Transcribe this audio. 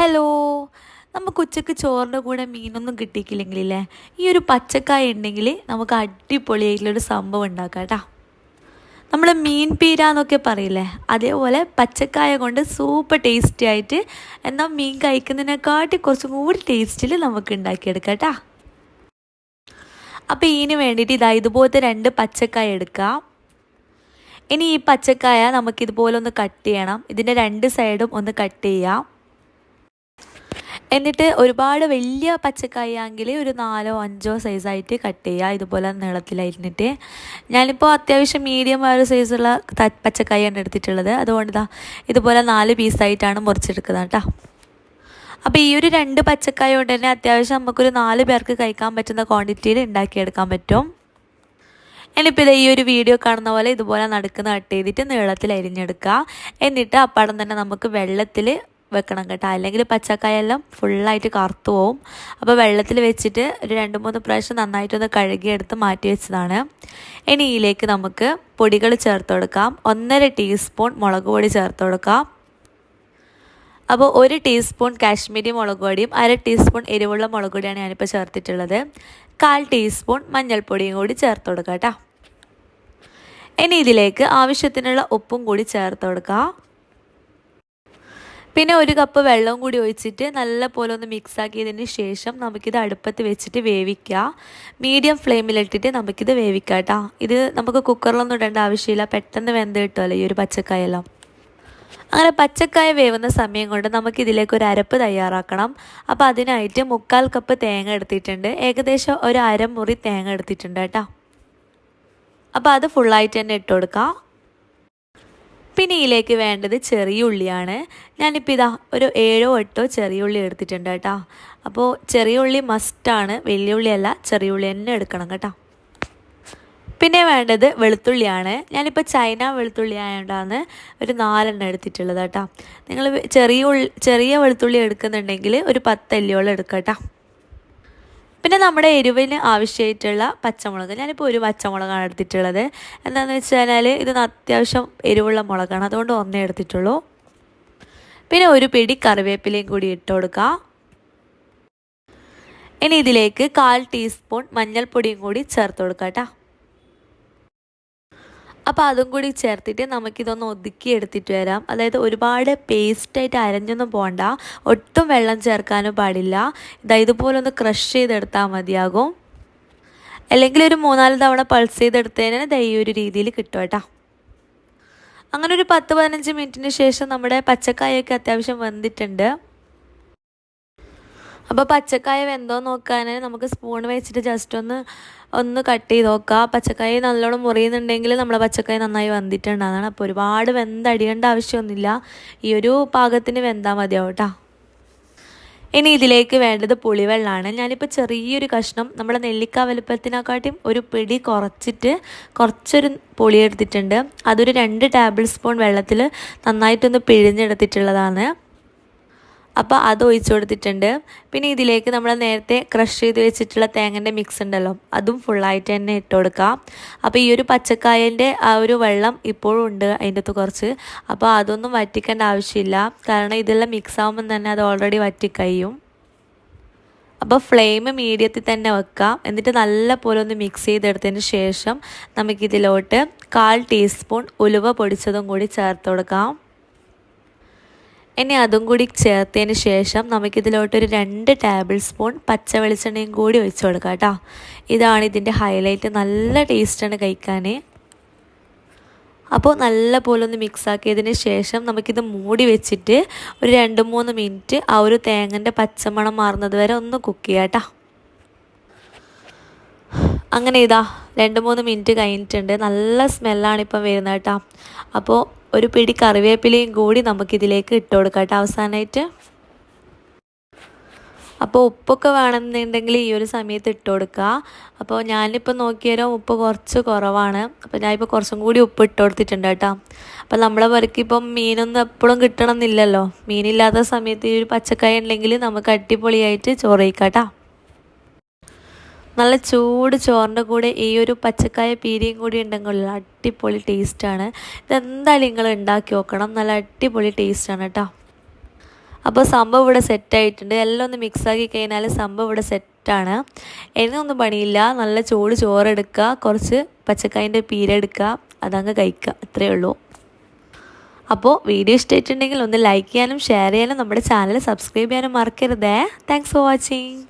Hello. നമുക്ക് ഉച്ചയ്ക്ക് ചോറിന്റെ കൂടെ മീനൊന്നും കിട്ടിയിട്ടില്ലെങ്കിലേ ഈ ഒരു പച്ചക്കായ ഉണ്ടെങ്കിൽ നമുക്ക് അടിപൊളിയായിട്ടുള്ളൊരു സംഭവം ഉണ്ടാക്കാം കേട്ടോ. നമ്മൾ മീൻ പീര എന്നൊക്കെ പറയില്ലേ? അതേപോലെ പച്ചക്കായ കൊണ്ട് സൂപ്പർ ടേസ്റ്റി ആയിട്ട് എന്നാൽ മീൻ കഴിക്കുന്നതിനെക്കാട്ടി കുറച്ചും കൂടി ടേസ്റ്റിൽ നമുക്ക് ഉണ്ടാക്കിയെടുക്കാം കേട്ടോ. അപ്പോൾ ഇതിന് വേണ്ടിയിട്ട് ഇതാ ഇതുപോലത്തെ രണ്ട് പച്ചക്കായ എടുക്കാം. ഇനി ഈ പച്ചക്കായ നമുക്ക് ഇതുപോലെ ഒന്ന് കട്ട് ചെയ്യണം. ഇതിന്റെ രണ്ട് സൈഡും ഒന്ന് കട്ട് ചെയ്യാം. എന്നിട്ട് ഒരുപാട് വലിയ പച്ചക്കായ ആണെങ്കിൽ ഒരു നാലോ അഞ്ചോ സൈസായിട്ട് കട്ട് ചെയ്യുക ഇതുപോലെ നീളത്തിലായിരുന്നിട്ട്. ഞാനിപ്പോൾ അത്യാവശ്യം മീഡിയം ആ ഒരു സൈസുള്ള പച്ചക്കായാണ് എടുത്തിട്ടുള്ളത്. അതുകൊണ്ട് ഇതാ ഇതുപോലെ നാല് പീസായിട്ടാണ് മുറിച്ചെടുക്കുന്നത് കേട്ടോ അപ്പോൾ ഈ ഒരു രണ്ട് പച്ചക്കായ കൊണ്ട് തന്നെ അത്യാവശ്യം നമുക്കൊരു നാല് പേർക്ക് കഴിക്കാൻ പറ്റുന്ന ക്വാണ്ടിറ്റിയിൽ ഉണ്ടാക്കിയെടുക്കാൻ പറ്റും. ഇനിയിപ്പോൾ ഇത് ഈ ഒരു വീഡിയോ കാണുന്ന പോലെ ഇതുപോലെ നടക്കുന്ന കട്ട് ചെയ്തിട്ട് നീളത്തിൽ അരിഞ്ഞെടുക്കുക. എന്നിട്ട് അപ്പാടം തന്നെ നമുക്ക് വെള്ളത്തിൽ വെക്കണം കേട്ടോ. അല്ലെങ്കിൽ പച്ചക്കായെല്ലാം ഫുള്ളായിട്ട് കറുത്തു പോവും. അപ്പോൾ വെള്ളത്തിൽ വെച്ചിട്ട് ഒരു രണ്ട് മൂന്ന് പ്രാവശ്യം നന്നായിട്ടൊന്ന് കഴുകിയെടുത്ത് മാറ്റി വെച്ചതാണ്. ഇനി ഇതിലേക്ക് നമുക്ക് പൊടികൾ ചേർത്ത് കൊടുക്കാം. ഒന്നര ടീസ്പൂൺ മുളക് പൊടി ചേർത്ത് കൊടുക്കാം. അപ്പോൾ ഒരു ടീസ്പൂൺ കാശ്മീരി മുളക് പൊടിയും അര ടീസ്പൂൺ എരിവുള്ള മുളക് പൊടിയാണ് ഞാനിപ്പോൾ ചേർത്തിട്ടുള്ളത്. കാൽ ടീസ്പൂൺ മഞ്ഞൾപ്പൊടിയും കൂടി ചേർത്ത് കൊടുക്കാം കേട്ടോ. ഇനി ഇതിലേക്ക് ആവശ്യത്തിനുള്ള ഉപ്പും കൂടി ചേർത്ത് കൊടുക്കുക പിന്നെ ഒരു കപ്പ് വെള്ളവും കൂടി ഒഴിച്ചിട്ട് നല്ല പോലെ ഒന്ന് മിക്സ് ആക്കിയതിന് ശേഷം നമുക്കിത് അടുപ്പത്ത് വെച്ചിട്ട് വേവിക്കുക മീഡിയം ഫ്ലെയിമിലിട്ടിട്ട് നമുക്കിത് വേവിക്കാം കേട്ടോ ഇത് നമുക്ക് കുക്കറിലൊന്നും ഇടേണ്ട ആവശ്യമില്ല. പെട്ടെന്ന് വെന്ത് കിട്ടുമല്ലോ ഈ ഒരു പച്ചക്കായെല്ലാം. അങ്ങനെ പച്ചക്കായ വേവുന്ന സമയം കൊണ്ട് നമുക്ക് ഇതിലേക്ക് ഒരു അരപ്പ് തയ്യാറാക്കണം. അപ്പോൾ അതിനായിട്ട് മുക്കാൽ കപ്പ് തേങ്ങ എടുത്തിട്ടുണ്ട്. ഏകദേശം ഒരു അരമുറി തേങ്ങ എടുത്തിട്ടുണ്ട് കേട്ടോ അപ്പോൾ അത് ഫുള്ളായിട്ട് തന്നെ ഇട്ട് കൊടുക്കാം. പിന്നെ ഇതിലേക്ക് വേണ്ടത് ചെറിയ ഉള്ളിയാണ്. ഞാനിപ്പോൾ ഇതാ ഒരു ഏഴോ എട്ടോ ചെറിയ ഉള്ളി എടുത്തിട്ടുണ്ട് കേട്ടോ. അപ്പോൾ ചെറിയ ഉള്ളി മസ്റ്റാണ് വലിയ ഉള്ളിയല്ല ചെറിയ ഉള്ളി തന്നെ എടുക്കണം കേട്ടോ. പിന്നെ വേണ്ടത് വെളുത്തുള്ളിയാണ്. ഞാനിപ്പോൾ ചൈന വെളുത്തുള്ളി ആയതുകൊണ്ടാണ് ഒരു നാലെണ്ണം എടുത്തിട്ടുള്ളത് കേട്ടോ. നിങ്ങൾ ചെറിയ ഉള്ളി ചെറിയ വെളുത്തുള്ളി എടുക്കുന്നുണ്ടെങ്കിൽ ഒരു പത്തല്ലിയോളം എടുക്കാം കേട്ടോ. പിന്നെ നമ്മുടെ എരിവിന് ആവശ്യമായിട്ടുള്ള പച്ചമുളക്. ഞാനിപ്പോൾ ഒരു പച്ചമുളകാണ് എടുത്തിട്ടുള്ളത്. എന്താണെന്ന് വെച്ച് കഴിഞ്ഞാൽ ഇത് അത്യാവശ്യം എരിവുള്ള മുളകാണ്. അതുകൊണ്ട് ഒന്നേ എടുത്തിട്ടുള്ളൂ. പിന്നെ ഒരു പിടി കറിവേപ്പിലയും കൂടി ഇട്ട് കൊടുക്കുക ഇനി ഇതിലേക്ക് കാൽ ടീസ്പൂൺ മഞ്ഞൾപ്പൊടിയും കൂടി ചേർത്ത് കൊടുക്കാം കേട്ടോ അപ്പോൾ അതും കൂടി ചേർത്തിട്ട് നമുക്കിതൊന്ന് ഒതുക്കി എടുത്തിട്ട് വരാം. അതായത് ഒരുപാട് പേസ്റ്റായിട്ട് അരഞ്ഞൊന്നും പോകണ്ട ഒട്ടും വെള്ളം ചേർക്കാനും പാടില്ല. ഇതാ ഇതുപോലെ ഒന്ന് ക്രഷ് ചെയ്തെടുത്താൽ മതിയാകും. അല്ലെങ്കിൽ ഒരു മൂന്നാൽ തവണ പൾസ് ചെയ്തെടുത്തതിന് ദൈ ഒരു രീതിയിൽ കിട്ടും കേട്ടോ. അങ്ങനെ ഒരു പത്ത് പതിനഞ്ച് മിനിറ്റിന് ശേഷം നമ്മുടെ പച്ചക്കായൊക്കെ അത്യാവശ്യം വെന്തിട്ടുണ്ട്. അപ്പോൾ പച്ചക്കായ വെന്തോ നോക്കാൻ നമുക്ക് സ്പൂൺ വെച്ചിട്ട് ജസ്റ്റ് ഒന്ന് ഒന്ന് കട്ട് ചെയ്ത് നോക്കുക പച്ചക്കായ നല്ലോണം മുറിയുന്നുണ്ടെങ്കിൽ നമ്മളെ പച്ചക്കായ നന്നായി വെന്തിട്ടുണ്ടാകുന്നതാണ് അപ്പോൾ ഒരുപാട് വെന്തടിയേണ്ട ആവശ്യമൊന്നുമില്ല. ഈ ഒരു പാകത്തിന് വെന്താൽ മതിയാവും കേട്ടോ ഇനി ഇതിലേക്ക് വേണ്ടത് പുളിവെള്ളമാണ് ഞാനിപ്പോൾ ചെറിയൊരു കഷ്ണം നമ്മുടെ നെല്ലിക്ക വലുപ്പത്തിനെക്കാട്ടിയും ഒരു പിടി കുറച്ചിട്ട് കുറച്ചൊരു പുളി എടുത്തിട്ടുണ്ട്. അതൊരു രണ്ട് ടേബിൾ സ്പൂൺ വെള്ളത്തിൽ നന്നായിട്ടൊന്ന് പിഴിഞ്ഞെടുത്തിട്ടുള്ളതാണ്. അപ്പോൾ അത് ഒഴിച്ചു കൊടുത്തിട്ടുണ്ട്. പിന്നെ ഇതിലേക്ക് നമ്മൾ നേരത്തെ ക്രഷ് ചെയ്ത് വെച്ചിട്ടുള്ള തേങ്ങന്റെ മിക്സ് ഉണ്ടല്ലോ അതും ഫുള്ളായിട്ട് തന്നെ ഇട്ട് കൊടുക്കാം. അപ്പോൾ ഈ ഒരു പച്ചക്കായന്റെ ആ ഒരു വെള്ളം ഇപ്പോഴും ഉണ്ട് അതിന്റെ അകത്ത് കുറച്ച്. അപ്പോൾ അതൊന്നും വറ്റിക്കേണ്ട ആവശ്യമില്ല. കാരണം ഇതെല്ലാം മിക്സ് ആകുമ്പം തന്നെ അത് ഓൾറെഡി വറ്റിക്കഴിയും. അപ്പോൾ ഫ്ലെയിം മീഡിയത്തിൽ തന്നെ വെക്കാം. എന്നിട്ട് നല്ല പോലെ ഒന്ന് മിക്സ് ചെയ്തെടുത്തതിന് ശേഷം നമുക്കിതിലോട്ട് കാൽ ടീസ്പൂൺ ഉലുവ പൊടിച്ചതും കൂടി ചേർത്ത് കൊടുക്കാം. ഇനി അതും കൂടി ചേർത്തതിന് ശേഷം നമുക്കിതിലോട്ടൊരു രണ്ട് ടേബിൾ സ്പൂൺ പച്ച വെളിച്ചെണ്ണയും കൂടി ഒഴിച്ചു കൊടുക്കാം കേട്ടോ. ഇതാണ് ഇതിന്റെ ഹൈലൈറ്റ് നല്ല ടേസ്റ്റാണ് കഴിക്കാൻ അപ്പോൾ നല്ല പോലെ ഒന്ന് മിക്സ് ആക്കിയതിന് ശേഷം നമുക്കിത് മൂടി വെച്ചിട്ട് ഒരു രണ്ട് മൂന്ന് മിനിറ്റ് ആ ഒരു തേങ്ങന്റെ പച്ചമണം മാറുന്നത് വരെ ഒന്ന് കുക്ക് ചെയ്യാം കേട്ടോ. അങ്ങനെ ഇതാ രണ്ട് മൂന്ന് മിനിറ്റ് കഴിഞ്ഞിട്ടുണ്ട്. നല്ല സ്മെല്ലാണ് ഇപ്പം വരുന്നത് കേട്ടോ. അപ്പോൾ ഒരു പിടി കറിവേപ്പിലയും കൂടി നമുക്കിതിലേക്ക് ഇട്ട് കൊടുക്കാം കേട്ടോ അവസാനമായിട്ട് അപ്പോൾ ഉപ്പൊക്കെ വേണമെന്നുണ്ടെങ്കിൽ ഈ ഒരു സമയത്ത് ഇട്ട് കൊടുക്കുക അപ്പോൾ ഞാനിപ്പോൾ നോക്കിയാലോ ഉപ്പ് കുറച്ച് കുറവാണ്. അപ്പോൾ ഞാനിപ്പോൾ കുറച്ചും കൂടി ഉപ്പ് ഇട്ട് കൊടുത്തിട്ടുണ്ട് കേട്ടോ. അപ്പോൾ നമ്മളെ പേർക്ക് ഇപ്പം മീനൊന്നും എപ്പോഴും കിട്ടണം എന്നില്ലല്ലോ മീനില്ലാത്ത സമയത്ത് ഈ ഒരു പച്ചക്കായ ഉണ്ടെങ്കിൽ നമുക്ക് അടിപൊളിയായിട്ട് ചോറ് കഴിക്കാം കേട്ടോ നല്ല ചൂട് ചോറിന്റെ കൂടെ ഈ ഒരു പച്ചക്കായ പീരിയും കൂടി ഉണ്ടെങ്കിൽ അടിപൊളി ടേസ്റ്റാണ് ഇതെന്തായാലും നിങ്ങൾ ഉണ്ടാക്കി നോക്കണം. നല്ല അടിപൊളി ടേസ്റ്റാണ് കേട്ടോ. അപ്പോൾ സംഭവം ഇവിടെ സെറ്റായിട്ടുണ്ട് എല്ലാം ഒന്ന് മിക്സാക്കി കഴിഞ്ഞാൽ സംഭവം ഇവിടെ സെറ്റാണ് എന്നൊന്നും പണിയില്ല. നല്ല ചൂട് ചോറെടുക്കുക കുറച്ച് പച്ചക്കായന്റെ പീരെടുക്കുക അതങ്ങ് കഴിക്കുക. ഇത്രയേ ഉള്ളൂ. അപ്പോൾ വീഡിയോ ഇഷ്ടമായിട്ടുണ്ടെങ്കിൽ ഒന്ന് ലൈക്ക് ചെയ്യാനും ഷെയർ ചെയ്യാനും നമ്മുടെ ചാനൽ സബ്സ്ക്രൈബ് ചെയ്യാനും മറക്കരുതേ. Thanks for watching